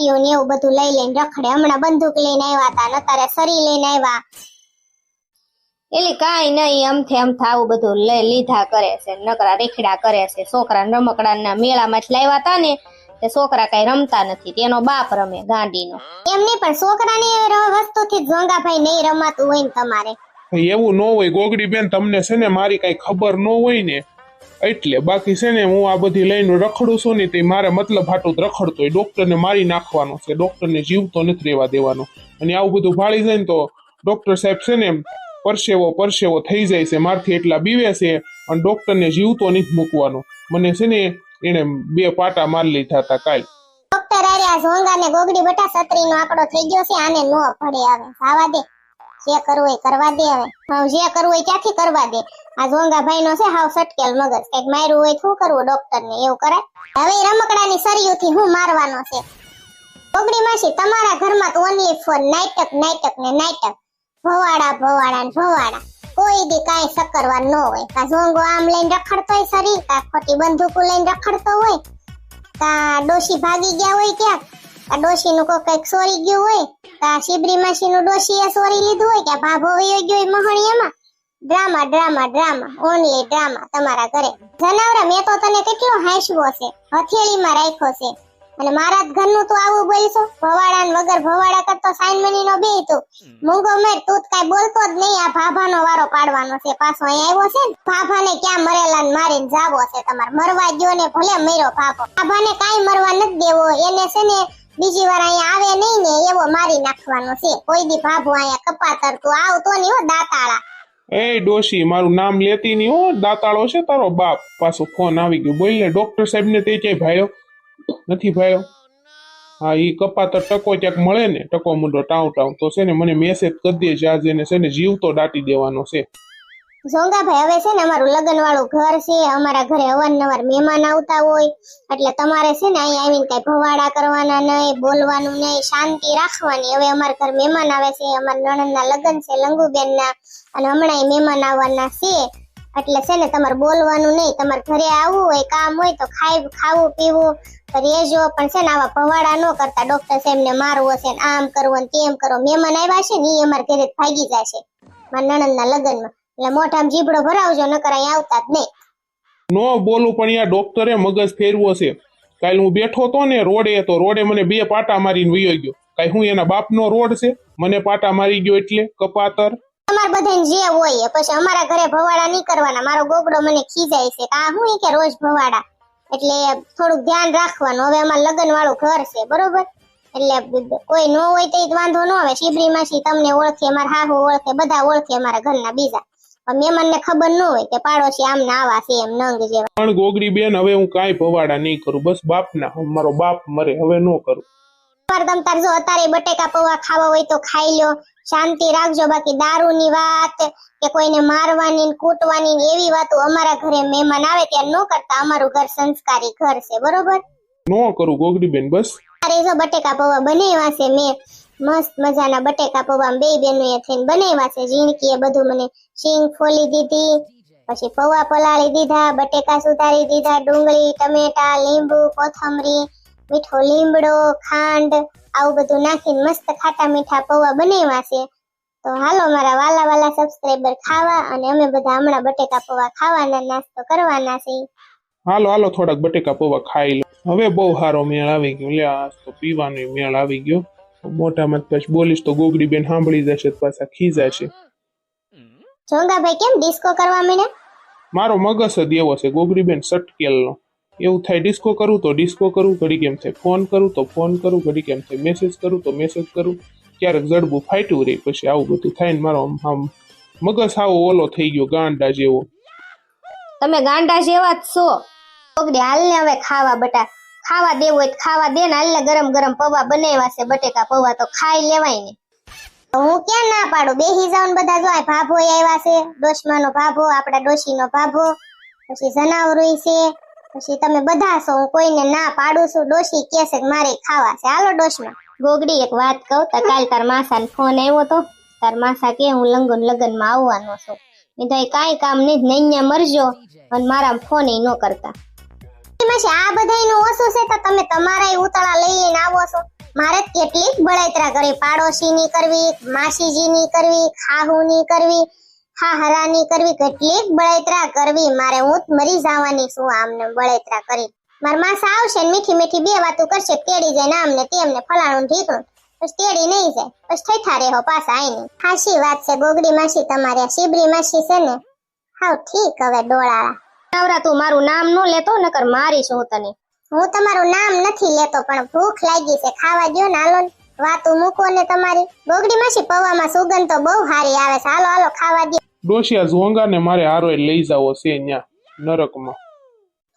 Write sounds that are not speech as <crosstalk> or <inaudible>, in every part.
ઈયું ને એવું બધું લઈ લઈને રખડે. હમણાં બંદૂક લઈને આવ્યા હતા ને અત્યારે સરી લઈને આવ્યા. એટલે કાંઈ નહીં અમથે અમથે આવું બધું લઈ લીધા કરે છે નકરા રેખડા કરે છે. છોકરા રમકડાના મેળામાં જ લાવ્યા હતા ને તે છોકરા કઈ રમતા નથી તેનો બાપ રમે ગાંડીનો. એમ નહીં પણ છોકરાની ર- વસ્તુથી જ જોંગાભાઈ નહીં રમાતું હોય ને તમારે. એવું ન હોય ગોગડી બેન તમને છે ને મારી કઈ ખબર ન હોય ને એટલે બાકી છે ને હું આ બધી લઈને રખડું છું ને તે મારે મતલબ હાટું જ રખડતો હોય. ડોક્ટરને મારી નાખવાનો છે. ડોક્ટરને જીવતો નથી રહેવા દેવાનો. અને આવું બધું ભાળી જાય ને તો ડોક્ટર સાહેબ છે ને પરસેવો પરસેવો થઈ જાય છે. મારથી એટલા બીવે છે અને ડોક્ટરને જીવતો નથી મૂકવાનો. મને છે ને એને બે પાટા મારી લીધા હતા કાલ. ડોક્ટર આર્યા ઝોંગા ને ગોગડી બટા સત્રીનો આંકડો થઈ ગયો છે. આને નો પડે આવે. આવા દે. જે કરવું એ કરવા દે હવે. જે કરવું એ ક્યાંથી કરવા દે? આ ઝોંગા ભાઈ નો છે હાવ સટકેલ મગજ. કંઈક માર્યું હોય શું કરવું? ડોક્ટર ને એવું કરે હવે રમકડાની સરિયુથી હું મારવાનો છે? ઓગણી માસી, તમારા ઘરમાં તો ઓનલી ફોન નાટક નાટક ને નાટક. ભવાડા ભવાડા ને ભવાડા. કોઈ દી કાંઈ સકરવા ન હોય. કા ઝોંગો આમ લઈને રખડતો હોય શરીર કા ખોટી બંદૂકો લઈને રખડતો હોય. કા ડોશી ભાગી ગયા હોય ક્યાંક? કા ડોશી નું કોઈ કંઈક સોરી ગયું હોય કા શિબરી માસી નું ડોશી એ સોરી લીધું હોય કે ભાભો વયો ગયો હોય મહણિયામાં? Drama drama drama. Only drama તમારા ઘરે. જનાવરા મેં તો તને કેટલો હાંસવો છે હથેળીમાં રાખ્યો છે. અને મારા જ ઘરનું તું આવું બોલશો? ભવાડા વગર ભવાડા કરતો સાઈન મની નો બે તું. મૂંગો મેર તું કઈ બોલતો જ નહીં આ ભાભાનો વારો પાડવાનો છે. પાછો અહીં આવ્યો છે ને ભાભાને ક્યાં મરેલા ને મારીને જાવો છે તમારે. મરવા ગયો ને ભલે મર્યો ભાભો. ભાભાને કાઈ મરવા નથી દેવો. એને છે ને બીજી વાર અહીંયા આવે નહીં ને, એવો મારી નાખવાનો છે. કોઈ દી ભાભો અહીંયા કપાતર તું આવતો નહીં હો, દાતાળા. એ ડોશી, મારું નામ લેતી નહીં હો. દાતાળો છે તારો બાપ. પાછો ફોન આવી ગયો. બોલ ને, ડોક્ટર સાહેબ ને તે ક્યાંય ભાયો? નથી ભાયો? હા એ કપાતર ટકો ક્યાંક મળે ને, ટકો મુંડો ટાઉ ટાઉ તો છે ને, મને મેસેજ કરી દેજે. આજે ને છે ને જીવ તો દાટી દેવાનો છે. ઝોંગાભાઈ હવે છે ને અમારું લગ્ન વાળું ઘર છે, અમારા ઘરે અવારનવાર મહેમાન આવતા હોય, એટલે તમારે છે ને અહીંયા આવીને કઈ ભવાડા કરવાના નહીં, બોલવાનું નહીં, શાંતિ રાખવાની. હવે અમારા ઘર મહેમાન આવે છે, અમારા નણંદના લગ્ન છે, લંગુબેનના, અને હમણાં મહેમાન આવવાના છે. એટલે છે ને તમારે બોલવાનું નહીં, તમારે ઘરે આવવું હોય, કામ હોય તો ખાઈ, ખાવું, પીવું રહેજો. પણ છે ને આવા ભવાડા ન કરતા ડોક્ટર સાહેબ ને મારવો છે ને આમ કરવું ને તેમ કરો મહેમાન આવ્યા છે ને એ અમારા ઘરે ભાગી જશે, મારા નણંદના લગ્નમાં. એટલે મોઢામાં જીબડો ભરાવજો નકર અહીં આવતા જ નહીં. નો બોલું પણ અહીંયા ડોક્ટરે મગજ ફેરવો છે. કાલ હું બેઠો તો ને રોડે તો રોડે મને બે પાટા મારીને વયો ગયો. કાંઈ હું એના બાપનો રોડ છે મને પાટા મારી ગયો એટલે કપાતર. તમારે બધાને જે હોય એ. પછી અમારા ઘરે ભવાડા નહીં કરવાના. મારો ગોગડો મને ખીજાય છે. કે આ હું ઈ કે રોજ ભવાડા. એટલે થોડુંક ધ્યાન રાખવાનું. હવે અમારે લગ્ન વાળું ઘર છે બરોબર? એટલે કોઈ ન હોય તો ઈ વાંધો ન આવે. શિબરી માસી તમને ઓળખે મારા હાહુ ઓળખે બધા ઓળખે અમારા ઘરના બીજા. મહેમાનને ખબર ન હોય કે પાડોશી આમ ને આવા છે એમ નંગ જેવા. પણ ગોગડી બેન હવે હું કાંઈ ભવાડા નહીં કરું. બસ બાપના મારો બાપ મરે હવે ન કરું. પર તમ તાર જો અત્યારે બટેકા પૌવા ખાવા હોય તો ખાઈ લો. શાંતિ રાખજો. બાકી દારૂની વાત કે કોઈને મારવાની કૂટવાની એવી વાતો અમારા ઘરે મહેમાન આવે ત્યારે ન કરતા. અમારું ઘર સંસ્કારી ઘર છે. બરોબર? ન કરું ગોગડી બેન બસ. અરે જો બટેકા પૌવા બનાવ્યા છે મેં. મસ્ત મજાના બટેકા પૌવા બે બેનો થઈને બનાવ્યા છે. ઝીણકી બધું મને શીંગ ફોલી દીધી, પછી પૌવા પલાળી દીધા, બટેકા સુધારી દીધા, ડુંગળી, ટમેટા, લીંબુ, કોથમરી, મીઠો લીમડો, ખાંડ, આવું બધું નાખીને મસ્ત ખાટા મીઠા પૌવા બનાવ્યા છે. તો હાલો મારા વાલા વાલા સબસ્ક્રાઈબર ખાવા અને અમે બધા હમણાં બટેકા પૌવા ખાવાના નાસ્તો કરવાના છે. હાલો હાલો, થોડાક બટેકા પૌવા ખાઈ લો. હવે બહુ સારો મેળ આવી ગયો. લે તો પીવાનો મેળ આવી ગયો. મોટામાં પછી બોલીશ તો ગોગડી બેન સાંભળી જશે તો પાછા ખીજાશે જોંગાભાઈ કેમ ડિસ્કો કરવા મને? મારો મગજ જ એવો છે ગોગડી બેન સટકેલનો. એવું થાય ડિસ્કો કરું તો ડિસ્કો કરું ઘડી કેમ થાય ફોન કરું તો ફોન કરું ઘડી કેમ થાય મેસેજ કરું તો મેસેજ કરું. ક્યારેક જડબું ફાટ્યું રહે પછી આવું બધું થાય ને મારો આમ આમ મગજ આવો ઓલો થઈ ગયો ગાંડા જેવો. તમે ગાંડા જેવા જ છો. ગોગડી હાલ ને હવે ખાવા બટા ખાવા દેવું હોય ખાવા દે ને હાલ ગરમ ગરમ પૌવા બનાવ્યા છે બટેકા પૌવા તો ખાઈ લેવાય ને. હું ક્યાં ના પાડું? બેહી જાવ બધા જો ભાભો આવ્યા છે. ડોશમાનો ભાભો આપણા ડોશીનો ભાભો, પછી જનાવરું છે. પછી તમે બધા છો, હું કોઈને ના પાડું છું. ડોશી કે છે મારે ખાવા છે. હાલો ડોશમાં. ગોગડી એક વાત કહું તો કાલ તાર માસા ફોન આવ્યો તો તાર માસા કે હું લંગન લગનમાં આવવાનો છું. મેં તો કાંઈ કામ નહીં નૈયા મરજો અને મારા ફોન ન કરતા. એમાં છે, આ બધાયનું ઓછું છે તો તમે તમારા ઉતાળા લઈ લઈને આવો છો. મારે કેટલીક બળેતરા કરવી. પાડોશીની કરવી, માસીજીની કરવી ખાહુની કરવી, હાહરાની કરવી. કેટલીક બળતરા કરવી. મારે હું મરી જવાની છું આમને બળતરા કરી. મારા માસા આવશે મીઠી મીઠી બે વાતો કરશે, તેડી જાય ને તેમને ફલાણું ઢીકણું. બસ તેડી નહીં જાય. બસ ઠેઠા રેહો પાછા આઈને. હાશી વાત છે, ગોગડી માસી તમારે શીબરી માસી છે ને? હાવ ઠીક હવે ડોળાળા. નવરા તું મારું નામ નો લેતો નકર મારીશ હું તને. હું તમારું નામ નથી લેતો પણ ભૂખ લાગી છે. ખાવા દ્યો ને હાલો ને. મૂકો ને તમારી. બોગડી માસી પૌવામાં સુગંધ તો બહુ સારી આવે છે. હાલો હાલો ખાવા દ્યો. ડોશિયા ઝોંગાને મારે હારો લઈ જાવો છે ન્યા નરકમાં.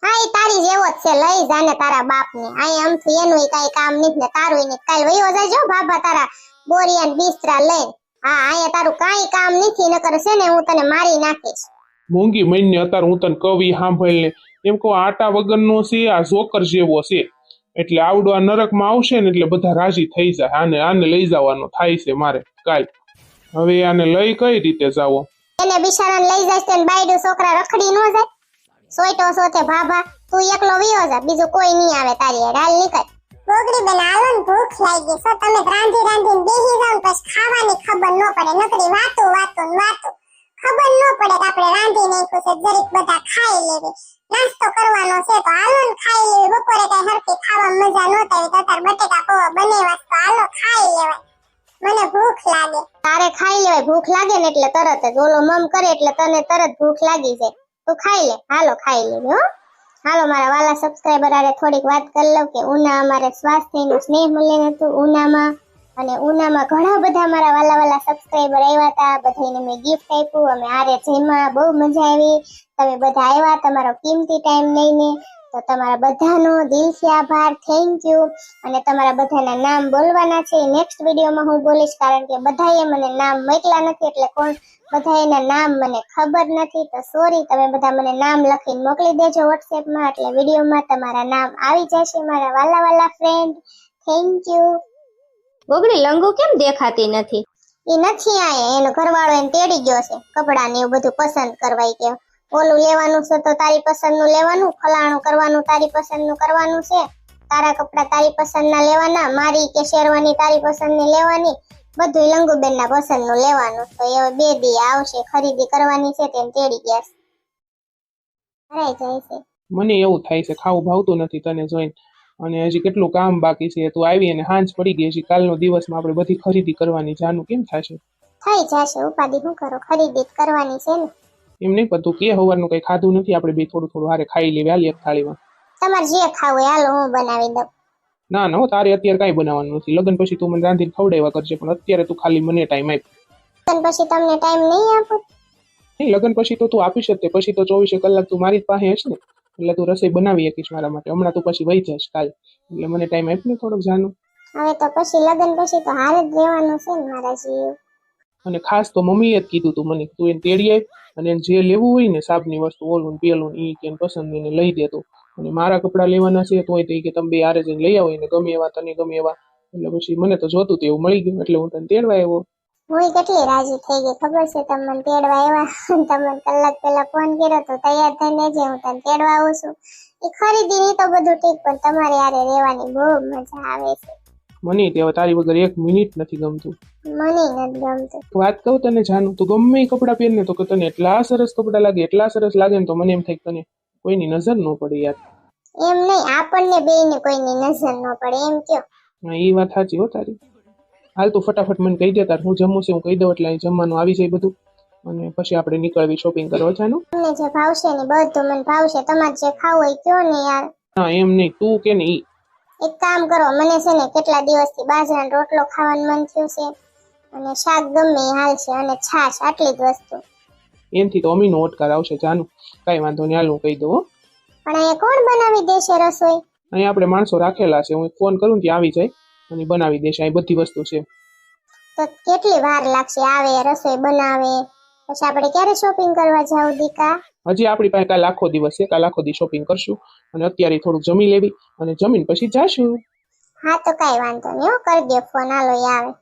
હા એ તારી જેવો જ છે. લઈ જાને તારા બાપને. આમ થી એનું કઈ કામ નહીં ને તારું નથી કાલ વયો જાજો બાબા તારા બોરિયા ને બિસ્તરા લઈને. હા અહીંયા તારું કઈ કામ નથી નકર છે ને હું તને મારી નાખીશ. મોંઘી મહિને અત્યારે હું તને કવિ સાંભળીને એમ કહું આટા વગરનો છે આ જોકર જેવો છે. એટલે આવડો આ નરકમાં આવશે ને એટલે બધા રાજી થઈ જાય. આને આને લઈ જવાનો થાય છે મારે કાલ. હવે આને લઈ કઈ રીતે જાવો? એને બિચારાને લઈ જાય ને બાયડું છોકરા રખડી નો જાય. સોયટો સોતે ભાભા તું એકલો વિયો જા બીજું કોઈ નહીં આવે તારી. હાલ નીકળ. બોગડી બેન હાલો ને ભૂખ લાગી સો તમે રાંધી રાંધીને બેસી જાવ ને પછી ખાવાની ખબર ન પડે. નકરી વાતો વાતો ને વાતું. ખબર ન પડે કે આપણે રાંધી નાખ્યું છે, જરીક બધા ખાઈ લેવે. નાસ્તો કરવાનો છે તો હાલો ને ખાઈ લેવી. બપોરે કઈ હરખી ખાવા મજા ન આવી તો તાર બટેકા પૌવા બનેવા તો હાલો ખાઈ લેવાય. મને ભૂખ લાગે. તારે ખાઈ લેવાય, ભૂખ લાગે ને એટલે તરત જ. ઓલો મમ કરે એટલે તને તરત ભૂખ લાગી જાય. તું ખાઈ લે. હાલો ખાઈ લે હો. હાલો, મારા વાલા સબસ્ક્રાઇબર આરે થોડીક વાત કરી લઉં કે ઉના અમારે સ્વાસ્થ્યનું સ્નેહ મૂલ્ય હતું ઉનામાં અને ઉનામાં ઘણા બધા મારા વાલા વાલા સબસ્ક્રાઈબર આવ્યા હતા. બધાને મેં ગિફ્ટ આપ્યું. અમે આરે જેમાં બહુ મજા આવી. તમે બધા આવ્યા તમારો કિંમતી ટાઈમ લઈને. તો તમારા બધાનો દિલથી આભાર. થેન્ક યુ અને તમારા બધાના નામ બોલવાના છે. નેક્સ્ટ વિડીયોમાં હું બોલીશ કારણ કે બધાએ મને નામ મોકલા નથી એટલે કોણ? બધા એના નામ મને ખબર નથી. તો સોરી તમે બધા મને નામ લખીને મોકલી દેજો વોટ્સએપમાં એટલે વિડીયોમાં તમારા નામ આવી જશે, મારા વાલા વાલા ફ્રેન્ડ થેન્ક યુ ગોગડી લંગુ કેમ દેખાતી નથી? એ નથી આયા એનો ઘરવાળો એને તેડી ગયો છે. કપડાં ને એવું બધું પસંદ કરવાય કે ઓલું લેવાનું છે તો તારી પસંદનું લેવાનું ફલાણું કરવાનું તારી પસંદનું કરવાનું છે. તારા કપડાં તારી પસંદના લેવાના મારી કે શેરવાની તારી પસંદની લેવાની. બધું લંગુબેન ના પસંદનું લેવાનું. તો એ બે દી આવશે ખરીદી કરવાની છે તેમ તેડી ગયા છે. જાય છે. મને એવું થાય છે ખાવું ભાવતું નથી તને જોઈને. અને હજી કેટલું કામ બાકી છે તું આવી અને હાંજ પડી ગઈ હજી કાલનો દિવસમાં આપણે બધી ખરીદી કરવાની જાનું કેમ થશે? થઈ જશે ઉપાધિ શું કરો? ખરીદી કરવાની છે ને. એમ નહીં પણ તું કે હવારનું કઈ ખાધું નથી આપણે બે થોડું થોડું હારે ખાઈ લેવી હાલી એક થાળીમાં. તમારે જે ખાવું હોય હાલો હું બનાવી દઉં. ના ના હો તારે અત્યારે કાંઈ બનાવવાનું નથી. લગ્ન પછી તું મને રાંધીને ખવડાવ્યા કરજે પણ અત્યારે તું ખાલી મને ટાઈમ આપ. લગ્ન પછી તમને ટાઈમ નહીં આપું? નહીં લગ્ન પછી તો તું આપી શકતે પછી તો ચોવીસે કલાક તું મારી પાસે હશ ને. એટલે તું રસોઈ બનાવી શકીશ મારા માટે. હમણાં તું પછી વહી જઈશ કાલ. એટલે મને ટાઈમ આપ ને થોડોક જાનું. હવે તો પછી લગન પછી તો હાલ જ રહેવાનું છે મારા જીવ. અને ખાસ તો મમ્મીએ જ કીધું તું મને તું એને તેડી આવ અને એને જે લેવું હોય ને સાબની વસ્તુ ઓલું ને પેલું ને ઈ કે પસંદ એને લઈ દેતો અને મારા કપડાં લેવાના છે તોય તે કે તમે બે હારે જઈને લઈ આવો એને ગમે એવા તને ગમે એવા. એટલે પછી મને તો જોતું હતું એવું મળી ગયું. એટલે હું તને તેડવા આવ્યો. હું કેટલી રાજી થઈ ગઈ? ખબર છે તમને મને તેડવા આવ્યા? <laughs> તમે કલાક પહેલા ફોન કર્યો તો તૈયાર થઈને જે હું તને તેડવા આવું છું. એ ખરીદીની તો બધું ઠીક પણ તમારે યારે રહેવાની બહુ મજા આવે છે. મને તે તારી વગર એક મિનિટ નથી ગમતું. મને નથી ગમતું. વાત કહું તને જાનું તું ગમે એ કપડાં પહેરને તો કે તને એટલા સરસ કપડાં લાગે એટલા સરસ લાગે ને તો મને એમ થાય તને કોઈની નજર ન પડે યાર. એમ નહીં આપણને બેયને કોઈની નજર ન પડે એમ કયો? એ વાત સાચી હો તારી. હાલ તું ફટાફટ મને કહી દે તાર હું જમું છું હું કહી દઉં એટલે અહીં જમવાનું આવી જાય બધું. અને પછી આપણે નીકળવી શોપિંગ કરવા જાનું? તમને જે ભાવશે ને બધું મને ભાવશે તમારે જે ખાવું હોય કયો ને યાર. હા એમ નહીં તું કે ને ઈ એક કામ કરો મને છે ને કેટલા દિવસથી બાજરાનો રોટલો ખાવાનું મન થયું છે. અને શાક ગમે હાલશે અને છાશ આટલી જ વસ્તુ. એનથી તો અમીનો ઓટકાર આવશે જાનું. કાંઈ વાંધો નહીં હાલ હું કહી દઉં. પણ અહીંયા કોણ બનાવી દેશે રસોઈ? અહીંયા આપણે માણસો રાખેલા છે હું ફોન કરું ત્યાં આવી જાય. અને બનાવી દેશે અહીં બધી વસ્તુ છે. તો કેટલી વાર લાગશે આવે રસોઈ બનાવે? પછી આપણે ક્યારે શોપિંગ કરવા જાવ દીકા? હજી આપણી પાસે કાલ આખો દિવસ છે. કાલ આખો દી શોપિંગ કરશું અને અત્યારે થોડુંક જમી લેવી અને જમીન પછી જાશું. હા તો કઈ વાંધો નહીં હો. કરી દે ફોન. હાલો આવે.